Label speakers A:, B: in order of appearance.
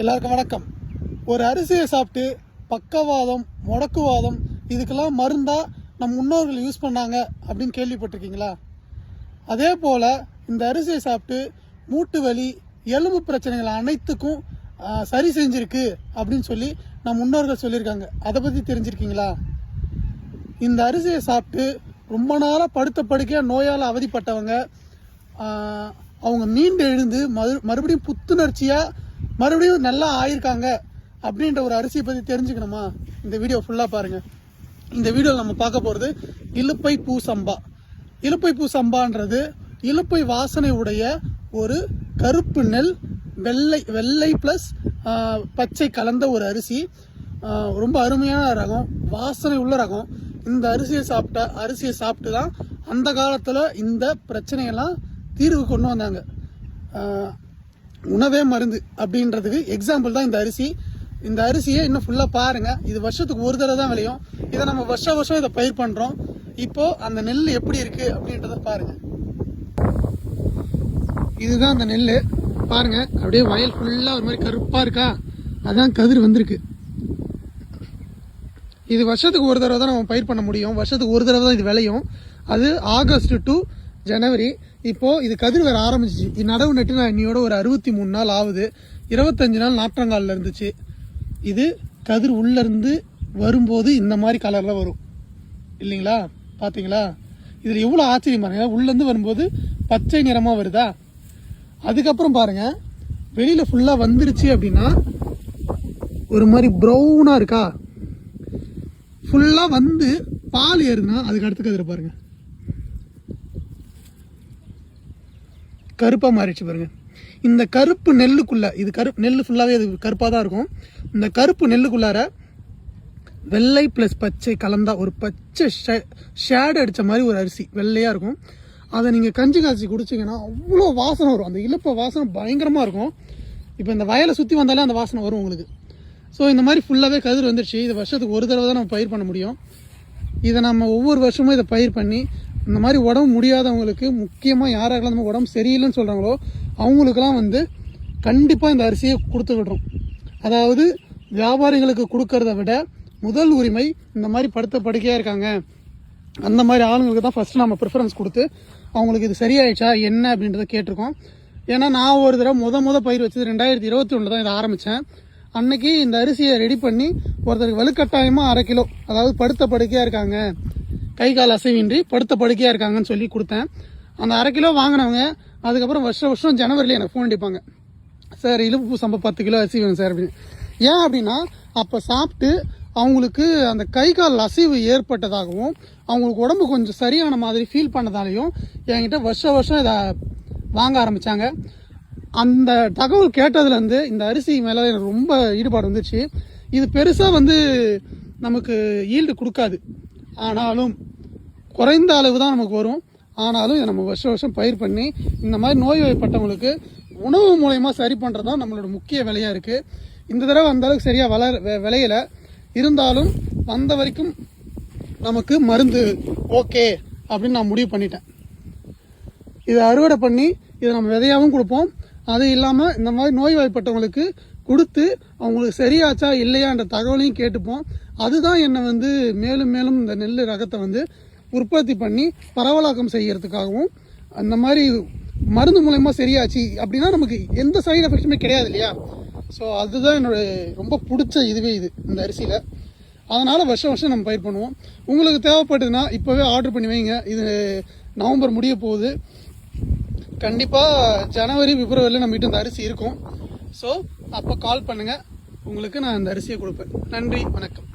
A: எல்லாருக்கும் வணக்கம். ஒரு அரிசியை சாப்பிட்டு பக்கவாதம் முடக்குவாதம் இதுக்கெல்லாம் மருந்தாக நம் முன்னோர்கள் யூஸ் பண்ணாங்க அப்படின்னு கேள்விப்பட்டிருக்கீங்களா? அதே போல் இந்த அரிசியை சாப்பிட்டு மூட்டு வலி எலும்பு பிரச்சனைகள் அனைத்துக்கும் சரி செஞ்சிருக்கு அப்படின்னு சொல்லி நம் முன்னோர்கள் சொல்லியிருக்காங்க. அதை பற்றி தெரிஞ்சிருக்கீங்களா? இந்த அரிசியை சாப்பிட்டு ரொம்ப நாளாக படுத்த படுக்கையாக நோயால் அவதிப்பட்டவங்க அவங்க மீண்டு எழுந்து மறு மறுபடியும் புத்துணர்ச்சியாக மறுபடியும் நல்லா ஆயிருக்காங்க அப்படின்ற ஒரு அரிசியை பற்றி தெரிஞ்சுக்கணுமா? இந்த வீடியோ ஃபுல்லாக பாருங்கள் இந்த வீடியோவில் நம்ம பார்க்க போகிறது இலுப்பை பூ சம்பா. இலுப்பை பூ சம்பான்றது இலுப்பை வாசனை உடைய ஒரு கருப்பு நெல் வெள்ளை வெள்ளை ப்ளஸ் பச்சை கலந்த ஒரு அரிசி. ரொம்ப அருமையான ரகம் வாசனை உள்ள ரகம். இந்த அரிசியை சாப்பிட்ட அரிசியை சாப்பிட்டு தான் அந்த காலத்தில் இந்த பிரச்சனையெல்லாம் தீர்வு கொண்டு வந்தாங்க. உணவே மருந்து அப்படின்றதுக்கு எக்ஸாம்பிள் தான் இந்த அரிசி. இந்த அரிசியை இன்னும் ஃபுல்லாக பாருங்க. இது வருஷத்துக்கு ஒரு தடவை தான் விளையும். இதை நம்ம வருஷ வருஷம் இதை பயிர் பண்ணுறோம் இப்போ அந்த நெல் எப்படி இருக்கு அப்படின்றத பாருங்க. இதுதான் அந்த நெல் பாருங்க. அப்படியே வயல் ஃபுல்லாக ஒரு மாதிரி கருப்பாக இருக்கா? அதான் கதிர் வந்திருக்கு. இது வருஷத்துக்கு ஒரு தடவை தான் நம்ம பயிர் பண்ண முடியும். வருஷத்துக்கு ஒரு தடவை தான் இது விளையும். அது ஆகஸ்ட் டு ஜனவரி. இப்போ இது கதிர் வேறு ஆரம்பிச்சிச்சு. இது நடவு நட்டு நான் இன்னையோட ஒரு அறுபத்தி மூணு நாள் ஆகுது. இருபத்தஞ்சு நாள் நாற்றங்காலில் இருந்துச்சு. இது கதிர் உள்ளேருந்து வரும்போது இந்த மாதிரி கலரில் வரும். இல்லைங்களா? பார்த்தீங்களா இதில் எவ்வளோ ஆச்சரியமாக இருக்குங்க உள்ளேருந்து வரும்போது பச்சை நிறமாக வருதா? அதுக்கப்புறம் பாருங்கள் வெளியில் ஃபுல்லாக வந்துருச்சு அப்படின்னா ஒரு மாதிரி ப்ரௌனாக இருக்கா? ஃபுல்லாக வந்து பால் ஏறுதுன்னா அதுக்கு அடுத்து கதிரை பாருங்கள் கருப்பாக மாறிடுச்சு பாருங்க. இந்த கருப்பு நெல்லுக்குள்ளே இது கருப்பு நெல் ஃபுல்லாகவே அது கருப்பாக தான் இருக்கும். இந்த கருப்பு நெல்லுக்குள்ளார வெள்ளை ப்ளஸ் பச்சை கலந்தா ஒரு பச்சை ஷேடு அடித்த மாதிரி ஒரு அரிசி வெள்ளையாக இருக்கும். அதை நீங்கள் கஞ்சி காய்ச்சி குடிச்சிங்கன்னா அவ்வளோ வாசனை வரும். அந்த இழுப்ப வாசனை பயங்கரமாக இருக்கும். இப்போ இந்த வயலை சுற்றி வந்தாலே அந்த வாசனை வரும் உங்களுக்கு. ஸோ இந்த மாதிரி ஃபுல்லாகவே கதிர் வந்துடுச்சு. இது வருஷத்துக்கு ஒரு தடவை தான் நம்ம பயிர் பண்ண முடியும். இதை நம்ம ஒவ்வொரு வருஷமும் இதை பயிர் பண்ணி இந்த மாதிரி உடம்பு முடியாதவங்களுக்கு முக்கியமாக யாராக நம்ம உடம்பு சரியில்லைன்னு சொல்கிறாங்களோ அவங்களுக்கெல்லாம் வந்து கண்டிப்பாக இந்த அரிசியை கொடுத்து விடுறோம் அதாவது வியாபாரிகளுக்கு கொடுக்கறத விட முதல் உரிமை இந்த மாதிரி படுத்த படுக்கையாக இருக்காங்க. அந்த மாதிரி ஆளுங்களுக்கு தான் ஃபஸ்ட்டு நம்ம ப்ரிஃபரன்ஸ் கொடுத்து அவங்களுக்கு இது சரியாயிடுச்சா என்ன அப்படின்றத கேட்டிருக்கோம். ஏன்னா நான் ஒரு தடவை முத முத பயிர் வச்சது ரெண்டாயிரத்தி இருபத்தி ஒன்று தான் இதை ஆரம்பித்தேன் அன்னைக்கு இந்த அரிசியை ரெடி பண்ணி ஒருத்தருக்கு வலுக்கட்டாயமாக அரை கிலோ அதாவது படுத்த படுக்கையாக இருக்காங்க. கை கால் அசைவின்றி படுத்த படுக்கையாக இருக்காங்கன்னு சொல்லி கொடுத்தேன். அந்த அரை கிலோ வாங்கினவங்க அதுக்கப்புறம் வருஷம் வருஷம் ஜனவரியில் எனக்கு ஃபோன் அடிப்பாங்க. சார் இழுப்பு சம்பா பத்து கிலோ அரிசி வேணும் சார் அப்படின்னு. ஏன் அப்படின்னா அப்போ சாப்பிட்டு அவங்களுக்கு அந்த கை கால் அசைவு ஏற்பட்டதாகவும் அவங்களுக்கு உடம்பு கொஞ்சம் சரியான மாதிரி ஃபீல் பண்ணதாலையும் என்கிட்ட வருஷம் வருஷம் இதை வாங்க ஆரம்பித்தாங்க அந்த தகவல் கேட்டதுலேருந்து இந்த அரிசி மேலே எனக்கு ரொம்ப ஈடுபாடு வந்துச்சு இது பெருசாக வந்து நமக்கு ஈல்டு கொடுக்காது. ஆனாலும் குறைந்த அளவு தான் நமக்கு வரும். ஆனாலும் இதை நம்ம வருஷம் வருஷம் பயிர் பண்ணி இந்த மாதிரி நோய்வாய்ப்பட்டவங்களுக்கு உணவு மூலயமா சரி பண்ணுறது தான் நம்மளோட முக்கிய விலையாக இருக்குது இந்த தடவை அந்த அளவுக்கு சரியாக வளர விளையல. இருந்தாலும் வந்த வரைக்கும் நமக்கு மருந்து ஓகே அப்படின்னு நான் முடிவு பண்ணிட்டேன். இதை அறுவடை பண்ணி இதை நம்ம விதையாகவும் கொடுப்போம். அது இல்லாமல் இந்த மாதிரி நோய்வாய்ப்பட்டவங்களுக்கு கொடுத்து அவங்களுக்கு சரியாச்சா இல்லையான்ற தகவலையும் கேட்டுப்போம். அதுதான் என்னை வந்து மேலும் மேலும் இந்த நெல் ரகத்தை வந்து உற்பத்தி பண்ணி பரவலாக்கம் செய்கிறதுக்காகவும் அந்த மாதிரி மருந்து மூலயமா சரியாச்சு அப்படின்னா நமக்கு எந்த சைடு எஃபெக்ட்டுமே கிடையாது இல்லையா? ஸோ அதுதான் என்னோட ரொம்ப பிடிச்ச இதுவே இது இந்த அரிசியில். அதனால் வருஷம் வருஷம் நம்ம பயிர் பண்ணுவோம். உங்களுக்கு தேவைப்பட்டதுன்னா இப்போவே ஆர்டர் பண்ணி வைங்க. இது நவம்பர் முடிய போகுது. கண்டிப்பாக ஜனவரி பிப்ரவரியில் நம்மகிட்ட இந்த அரிசி இருக்கும். ஸோ அப்போ கால் பண்ணுங்கள் உங்களுக்கு நான் இந்த அரிசியை கொடுப்பேன். நன்றி வணக்கம்.